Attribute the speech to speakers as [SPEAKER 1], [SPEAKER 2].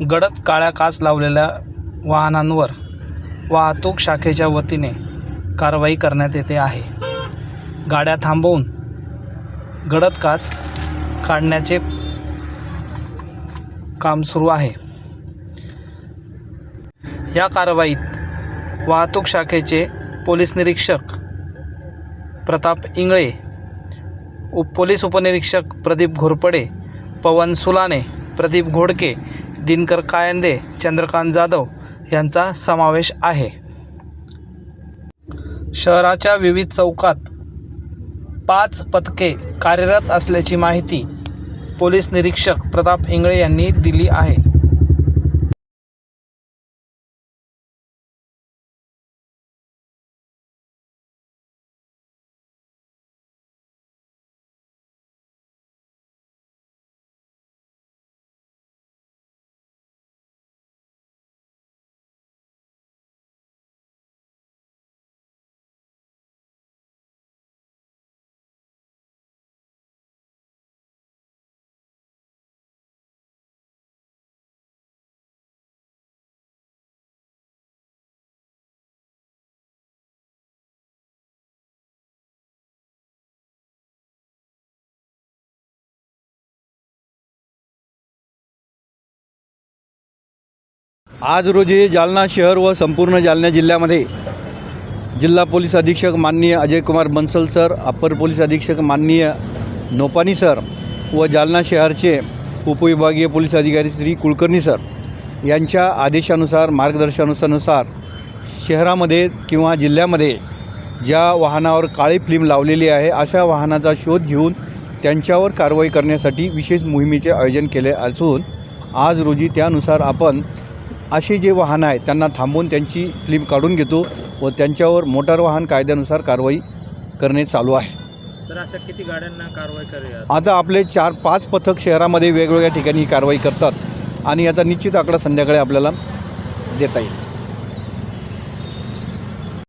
[SPEAKER 1] गडद काळ्या काच लावलेल्या वाहनांवर वाहतूक शाखेच्या वतीने कारवाई करण्यात येते आहे. गाड्या थांबवून गडद काच काढण्याचे काम सुरू आहे. या कारवाईत वाहतूक शाखेचे पोलीस निरीक्षक प्रताप इंगळे उप पोलीस उपनिरीक्षक प्रदीप घोरपडे पवन सुलाने प्रदीप घोडके दिनकर कायंदे चंद्रकांत जाधव यांचा समावेश आहे. शहराच्या विविध चौकात पाच पथके कार्यरत असल्याची माहिती पोलीस निरीक्षक प्रताप इंगळे यांनी दिली आहे.
[SPEAKER 2] आज रोजी जालना शहर व संपूर्ण जालना जिल्ह्यामध्ये जिल्हा पोलीस अधीक्षक माननीय अजय कुमार बन्सल सर अप्पर पोलीस अधीक्षक माननीय नोपानी सर व जालना शहरचे उपविभागीय पोलीस अधिकारी श्री कुलकर्णी सर यांच्या आदेशानुसार मार्गदर्शनानुसार शहरामध्ये किंवा जिल्ह्यामध्ये ज्या वाहनावर काळी फिल्म लावलेली आहे अशा वाहनाचा शोध घेऊन त्यांच्यावर कारवाई करण्यासाठी विशेष मोहिमेचे आयोजन केले असून आज रोजी त्यानुसार आपण असे जे वाहनं आहेत त्यांना थांबवून त्यांची फिल्म काढून घेतो व त्यांच्यावर मोटार वाहन कायद्यानुसार कारवाई करणे चालू आहे.
[SPEAKER 3] सर अशा किती गाड्यांना कारवाई करूया
[SPEAKER 2] आता आपले चार पाच पथक शहरामध्ये वेगवेगळ्या ठिकाणी ही कारवाई करतात आणि याचा निश्चित आकडा संध्याकाळी आपल्याला देता येईल.